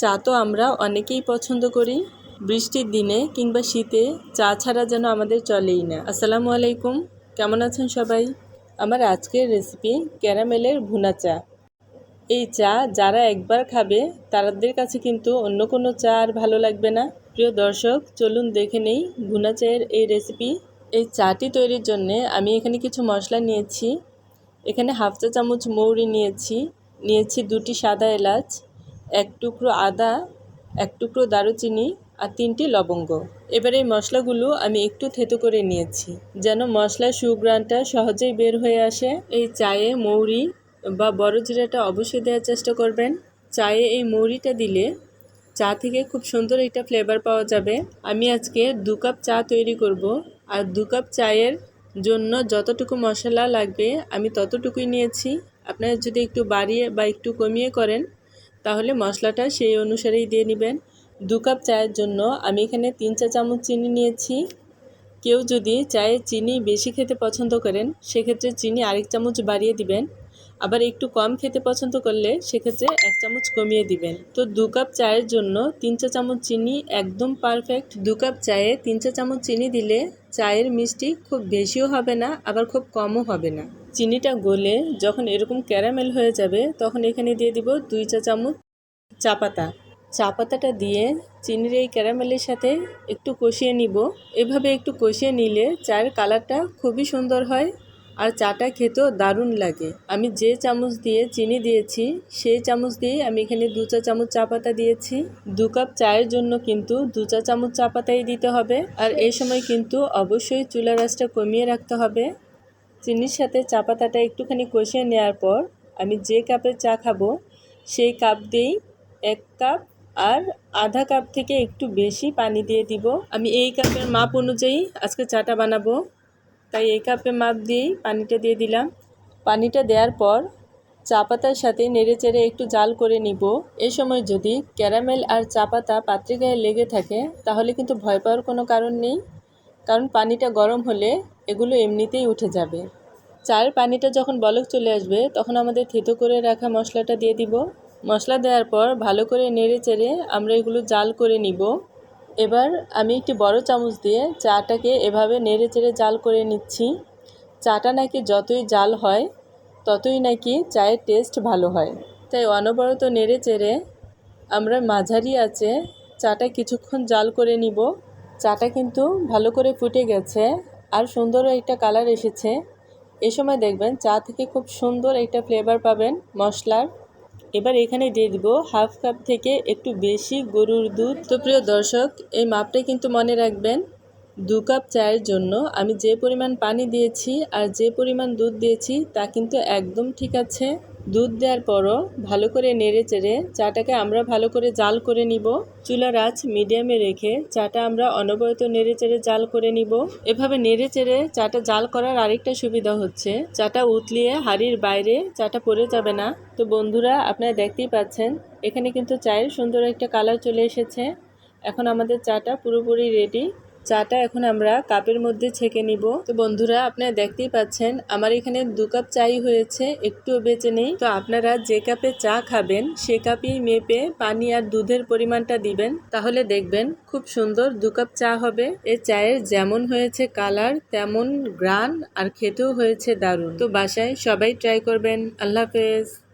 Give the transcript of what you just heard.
চা তো আমরা অনেকেই পছন্দ করি, বৃষ্টির দিনে কিংবা শীতে চা ছাড়া যেন আমাদের চলেই না। আসসালামু আলাইকুম, কেমন আছেন সবাই? আমার আজকের রেসিপি ক্যারামেলের ভুনা চা। এই চা যারা একবার খাবে, তাদের কাছে কিন্তু অন্য কোনো চা আর ভালো লাগবে না। প্রিয় দর্শক, চলুন দেখে নেই ভুনা চায়ের এই রেসিপি এই চাটি তৈরির জন্যে আমি এখানে কিছু মশলা নিয়েছি। এখানে হাফ চা চামচ মৌরি নিয়েছি। নিয়েছি দুটি সাদা এলাচ এক টুকরো আদা, এক টুকরো দারুচিনি আর তিনটি লবঙ্গ। এবার এই মশলাগুলো আমি একটু থেতো করে নিয়েছি, যেন মশলার সুগ্রানটা সহজেই বের হয়ে আসে। এই চায়ে মৌরি বা বড় জিরাটা অবশ্যই দেওয়ার চেষ্টা করবেন। চায়ে এই মৌরিটা দিলে চা থেকে খুব সুন্দর একটা ফ্লেভার পাওয়া যাবে। আমি আজকে দু কাপ চা তৈরি করব আর দু কাপ চায়ের জন্য যতটুকু মশলা লাগবে আমি ততটুকুই নিয়েছি। আপনারা যদি একটু বাড়িয়ে বা একটু কমিয়ে করেন তাহলে মশলাটা সেই অনুসারেই দিয়ে নেবেন। দু কাপ চায়ের জন্য আমি এখানে তিন চা চামচ চিনি নিয়েছি। কেউ যদি চায়ে চিনি বেশি খেতে পছন্দ করেন, সেক্ষেত্রে চিনি আরেক চামচ বাড়িয়ে দিবেন। আবার একটু কম খেতে পছন্দ করলে, সেক্ষেত্রে এক চামচ কমিয়ে দিবেন। তো দু কাপ চায়ের জন্য তিন চা চামচ চিনি একদম পারফেক্ট। দু কাপ চায়ে তিন চা চামচ চিনি দিলে চায়ের মিষ্টি খুব বেশিও হবে না, আবার খুব কমও হবে না। চিনিটা গলে যখন এরকম ক্যারামেল হয়ে যাবে, তখন এখানে দিয়ে দিব দুই চা চামচ চা পাতা। চা পাতাটা দিয়ে চিনির এই ক্যারামেলের সাথে একটু কষিয়ে নিব। এভাবে একটু কষিয়ে নিলে চায়ের কালারটা খুবই সুন্দর হয়। আর চাটা খেতেও দারুণ লাগে। আমি যে চামচ দিয়ে চিনি দিয়েছি, সেই চামচ দিয়ে আমি এখানে দু চা চামচ চা পাতা দিয়েছি। দু কাপ চায়ের জন্য কিন্তু দু চা চামচ চা পাতাই দিতে হবে। আর এই সময় কিন্তু অবশ্যই চুলা রাসটা কমিয়ে রাখতে হবে। চিনির সাথে চা পাতাটা একটুখানি কষিয়ে নেওয়ার পর আমি যে কাপে চা খাব, সেই কাপ দিয়েই এক কাপ আর আধা কাপ থেকে একটু বেশি পানি দিয়ে দিব। আমি এই কাপের মাপ অনুযায়ী আজকে চাটা বানাবো। তাই এই কাপে মাপ দিয়েই পানিটা দিয়ে দিলাম। পানিটা দেওয়ার পর চা পাতার সাথে নেড়ে চেড়ে একটু জাল করে নিব। এই সময় যদি ক্যারামেল আর চা পাতা পাত্রে গায়ে লেগে থাকে, তাহলে কিন্তু ভয় পাওয়ার কোনো কারণ নেই। কারণ পানিটা গরম হলে এগুলো এমনিতেই উঠে যাবে। চায়ের পানিটা যখন বলক চলে আসবে, তখন আমাদের থেতো করে রাখা মশলাটা দিয়ে দিব। মশলা দেওয়ার পর ভালো করে নেড়ে চেড়ে আমরা এগুলো জাল করে নিব। এবার আমি একটি বড় চামচ দিয়ে চাটাকে এভাবে নেড়ে চেড়ে জাল করে নিচ্ছি। চাটা নাকি যতই জাল হয়, ততই নাকি চায়ের টেস্ট ভালো হয়। তাই অনবরত নেড়ে চেড়ে আমরা মাঝারি আছে চাটা কিছুক্ষণ জাল করে নিব। চাটা কিন্তু ভালো করে ফুটে গেছে আর সুন্দর একটা কালার এসেছে। এ সময় দেখবেন চা থেকে খুব সুন্দর একটা ফ্লেভার পাবেন মশলার। এবার এখানে দিয়ে দিব হাফ কাপ থেকে একটু বেশি গরুর দুধ। তো প্রিয় দর্শক, এই মাপটা কিন্তু মনে রাখবেন, দু কাপ চায়ের জন্য। আমি যে পরিমাণ পানি দিয়েছি আর যে পরিমাণ দুধ দিয়েছি তা কিন্তু একদম ঠিক আছে। দুধ দেওয়ার পরও ভালো করে নেড়ে চেড়ে চাটাকে আমরা ভালো করে জাল করে নিব। চুলার আঁচ মিডিয়ামে রেখে চাটা আমরা অনবরত নেড়ে চেড়ে জাল করে নিব। এভাবে নেড়ে চেড়ে চাটা জাল করার আরেকটা সুবিধা হচ্ছে, চাটা উতলিয়ে হাড়ির বাইরে চাটা পড়ে যাবে না। তো বন্ধুরা, আপনারা দেখতেই পাচ্ছেন, এখানে কিন্তু চায়ের সুন্দর একটা কালার চলে এসেছে। এখন আমাদের চাটা পুরোপুরি রেডি চাটা এখন আমরা কাপের মধ্যে ছেঁকে নিব। তো বন্ধুরা, আপনারা দেখতেই পাচ্ছেন, আমার এখানে দু কাপ চাই হয়েছে, একটুও বেঁচে নেই। তো আপনারা যে কাপে চা খাবেন, সে কাপেই মেপে পানি আর দুধের পরিমাণটা দিবেন। তাহলে দেখবেন, খুব সুন্দর দু কাপ চা হবে। এ চায়ের যেমন হয়েছে কালার, তেমন গ্রান আর খেতেও হয়েছে দারুণ। তো বাসায় সবাই ট্রাই করবেন। আল্লাহ হাফেজ।